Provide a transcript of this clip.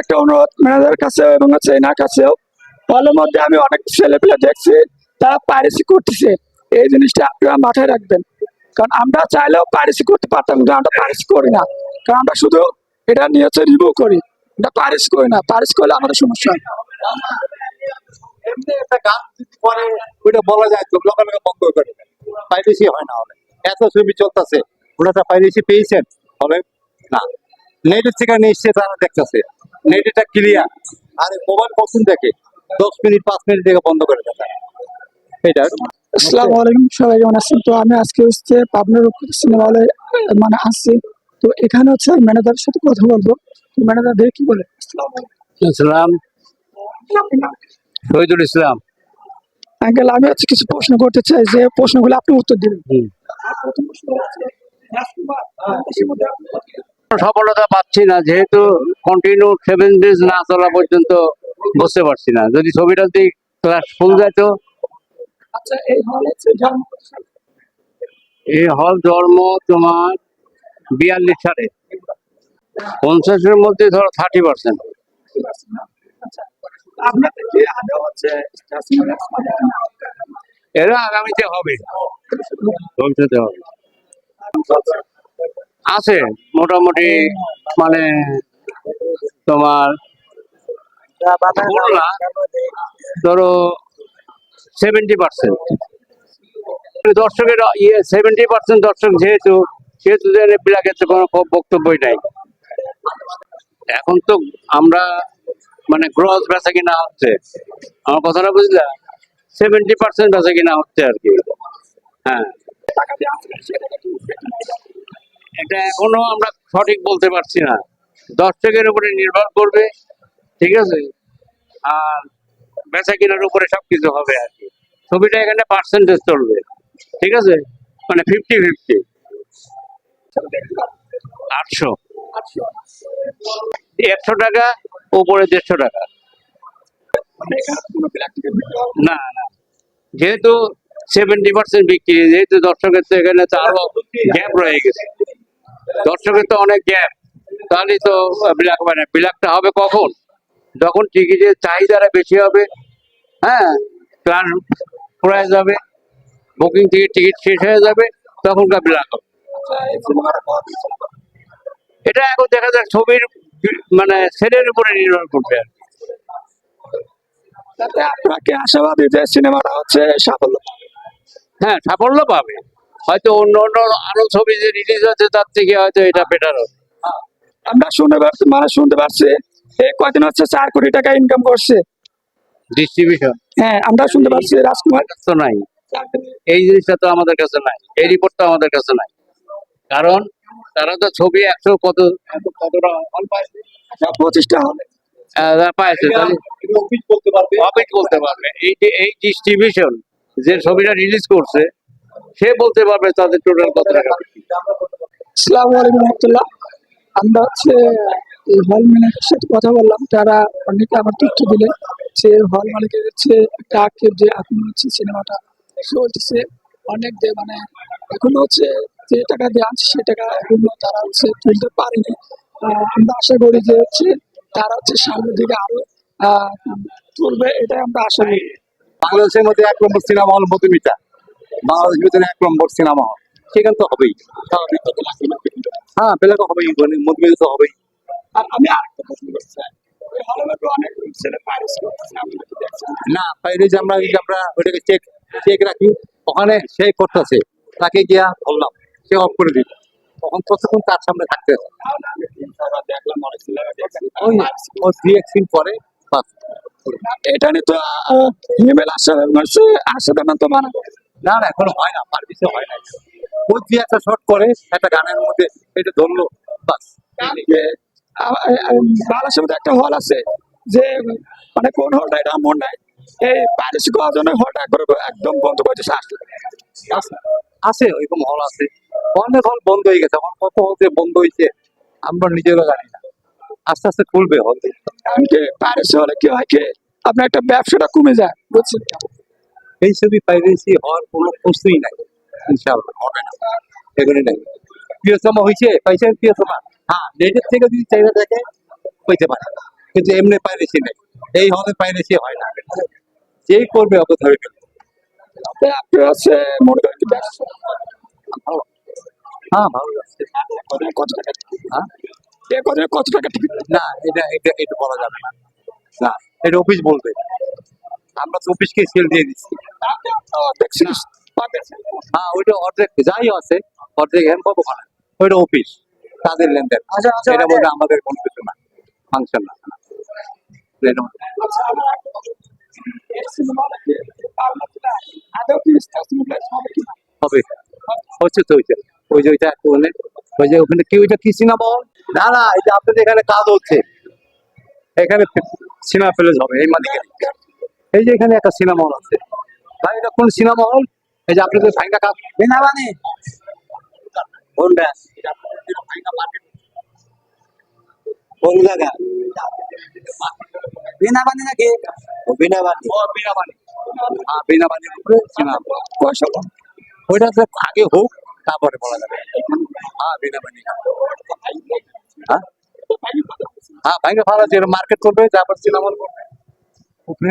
একটা অনুরোধ ম্যানেজারের কাছে এবং হচ্ছে এনার কাছেও। হলের মধ্যে আমি অনেক ছেলেপেলে দেখছি, তারা পাইরেসি করতেছে। এই জিনিসটা আপনারা মাথায় রাখবেন। কারণ আমরা চাইলেও পাইরেসি করতে পারতাম, কিন্তু আমরা পাইরেসি করি না। কারণ আমরা শুধু এটা নিয়ে হচ্ছে রিভিউ করি। আমরা পাইরেসি করি না। পাইরেসি করলে আমাদের সমস্যা হয়। বলা যায় বন্ধ করে। হয় না এত ছবি চলতেছে। ওনারা পাইরেসি পেয়েছেন? হবে না। নেটের থেকে নিশ্চয় তারা দেখতেছে। নেটটা ক্লিয়ার আর মোবাইল কখন দেখে। দশ মিনিট পাঁচ মিনিট দেখে বন্ধ করে দেয় এটা আসসালামু আলাইকুম সবাই কেমন আছেন? তো আমি আজকে হচ্ছে পাবনার সিনেমা হলে মানে আসছি তো এখানে হচ্ছে ম্যানেজারের সাথে কথা বলব। ম্যানেজার দেখে কি বলে? আসসালামু ইসলাম শহীদুল ইসলাম। আঙ্কেল আমি হচ্ছে কিছু প্রশ্ন করতে চাই যে প্রশ্নগুলো আপনি উত্তর দিবেন। প্রথম প্রশ্ন হচ্ছে, সফলতা পাচ্ছি না যেহেতু কন্টিনিউ সেভেন ডেজ না চলা পর্যন্ত বুঝতে পারছি না। যদি ছবিটা দিয়ে ক্লাস ফুল যেত এই হল জন্ম তোমার বিয়াল্লিশ সালে। পঞ্চাশের মধ্যে ধরো থার্টি পার্সেন্ট আচ্ছা স্টার সিনেমা এরা আগামীতে হবে। ভবিষ্যতে হবে। আছে, মোটামুটি মানে তোমার ধরো সেভেন্টি পার্সেন্ট দর্শকের ইয়ে সেভেন্টি পার্সেন্ট দর্শক যেহেতু, সেহেতু কোনো বক্তব্যই নাই। এখন তো আমরা মানে গ্রস বেচা কিনা হচ্ছে। আমার কথাটা বুঝলা? সেভেন্টি পার্সেন্ট বেচা কিনা হচ্ছে আর কি। হ্যাঁ। এটা এখনও আমরা সঠিক বলতে পারছি না। দর্শকের উপরে নির্ভর করবে, ঠিক আছে? আর বেচা কেনার উপরে সবকিছু হবে আর কি। ছবিটা এখানে পার্সেন্টেজ চলবে, ঠিক আছে? মানে ফিফটি ফিফটি আটশো। একশো টাকা, উপরে দেড়শো টাকা। না না। যেহেতু সেভেন্টি পার্সেন্ট বিক্রি, যেহেতু দর্শকের তো এখানে তো আরও গ্যাপ রয়ে গেছে। দর্শকের তো অনেক গ্যাপ তাহলে তো বিলাক মানে বিলাকটা হবে কখন যখন টিকিটের চাহিদাটা বেশি হবে হ্যাঁ প্ল্যান ফুরায় যাবে বুকিং থেকে টিকিট শেষ হয়ে যাবে তখনকার বিলাক হবে? এটা এখন দেখা যাক ছবির মানে সেটের উপরে নির্ভর করবে আর। তাতে আপনাকে আশাবাদী যে সিনেমাটা হচ্ছে সাফল্য পাবে। হ্যাঁ সাফল্য পাবে হয়তো অন্য অন্য আরও ছবি যে রিলিজ হচ্ছে তার থেকে হয়তো এটা বেটার হবে। আমরা শুনতে পারছি মানে শুনতে পারছি। এই কয়দিন হচ্ছে চার কোটি টাকা ইনকাম করছে। ডিস্ট্রিবিউশন হ্যাঁ আমরা শুনতে পারছি রাজকুমার। তো নাই। এই জিনিসটা তো আমাদের কাছে নাই। এই রিপোর্ট তো আমাদের কাছে নাই। কারণ তারা তো ছবি একশো কত কতটা হল পাইছে? পঁচিশটা হবে। পাইছে অফিস বলতে পারবে। অফিস বলতে পারবে। এই এই ডিস্ট্রিবিউশন যে ছবিটা রিলিজ করছে সে বলতে পারবে তাদের টোটাল কত টাকা। আসসালামু আলাইকুম রহমতুল্লাহ। আমরা হচ্ছে এই হল সাথে কথা বললাম। তারা অনেকে আমার তথ্য দিলে যে হল মালিকের হচ্ছে একটা আক্ষেপ যে এখন হচ্ছে সিনেমাটা। চলতেছে অনেক যে মানে এখনও হচ্ছে যে টাকা দিয়ে আনছে সে টাকা এখনও তারা হচ্ছে তুলতে পারেনি। আমরা আশা করি যে হচ্ছে তারা হচ্ছে সামনের দিকে আরও আহ, তুলবে এটাই আমরা আশা করি। বাংলাদেশের মধ্যে এক নম্বর সিনেমা হল মধুমিতা। বাংলাদেশের ভিতরে এক নম্বর সিনেমা হল। সেখানে তো হবেই। হ্যাঁ পেলে তো হবেই মানে তো হবেই। আর আমি আরেকটা প্রশ্ন করতে চাই। না। বাইরে যে আমরা আমরা চেক চেক রাখি। ওখানে সে করতেছে। তাকে গিয়া বললাম সে অফ করে দিল। তখন কতক্ষণ তার সামনে থাকতে পরে এটা নিয়ে তো হিমেল হচ্ছে আশা তো মানা করে। না না এখনও হয় না পারবিসে হয় না ওই দুই একটা শর্ট করে একটা গানের মধ্যে এটা ধরলো বাস। একটা হল আছে যে মানে কোন হলটা এটা মন নাই। এই পারিস করার হলটা একদম বন্ধ করে আসলে। আছে ওইরকম হল আছে। অনেক হল বন্ধ হয়ে গেছে আমার কত হল যে বন্ধ হয়েছে আমরা নিজেরও জানি না। আস্তে আস্তে খুলবে হল কারণ কি পারিস হলে কি হয় কি আপনার একটা ব্যবসাটা কমে যায় বুঝছেন? এই ছবি পাইরেসি হওয়ার কোনো প্রশ্নই নাই ইনশাআল্লাহ। হবে না। এগুলি নাই। প্রিয়তমা হয়েছে পাইছেন প্রিয়তমা হ্যাঁ নেটের থেকে যদি চাহিদা হইতে পারে। কিন্তু এমনি পাইরেসি নেই। এই হলে পাইরেসি হয় না। যেই করবে আপনি হচ্ছে মনে করেন কি ব্যবসা ভালো। হ্যাঁ ভালো কত- টাকা হ্যাঁ? এ কত কত টাকা টিকিট? না এটা এটা এটা বলা যাবে না। না এটা অফিস বলবে। আমরা তো অফিসকে সেল দিয়ে দিচ্ছি। হ্যাঁ ওইটা অর্ধেক যাই আছে অর্ধেক হ্যান্ড পাবো ওইটা অফিস তাদের লেনদেন। আচ্ছা, আচ্ছা, এটা আচ্ছা। বলতে আমাদের কোনো কিছু না ফাংশন না। সিনেমা নাকি পাবনা জেলা আদৌ কি স্টার সিনেপ্লেক্স হবে হচ্ছে তো ওইটা। ওই যে ওইটা ওখানে ওই যে ওখানে কি ওইটা কি সিনেমা না না এই যে আপনাদের এখানে কাজ হচ্ছে। এখানে সিনেমা ফেলে হবে এই মালিকের। এই যে এখানে একটা সিনেমা হল আছে। ভাই এটা কোন সিনেমা হল? এই যে আপনাদের ভাইঙ্গা কাজ বিনাবানি কোনটা কোন জায়গা বিনাবানি নাকি? ও বিনাবানি ও বিনাবানি হ্যাঁ বিনাবানির উপরে সিনেমা পয়সা ওইটা আগে হোক তারপরে বলা যাবে। হ্যাঁ বিনাবানি হ্যাঁ হ্যাঁ ভাইকে ভালো আছে মার্কেট করবে তারপর সিনেমা করবে। উপরে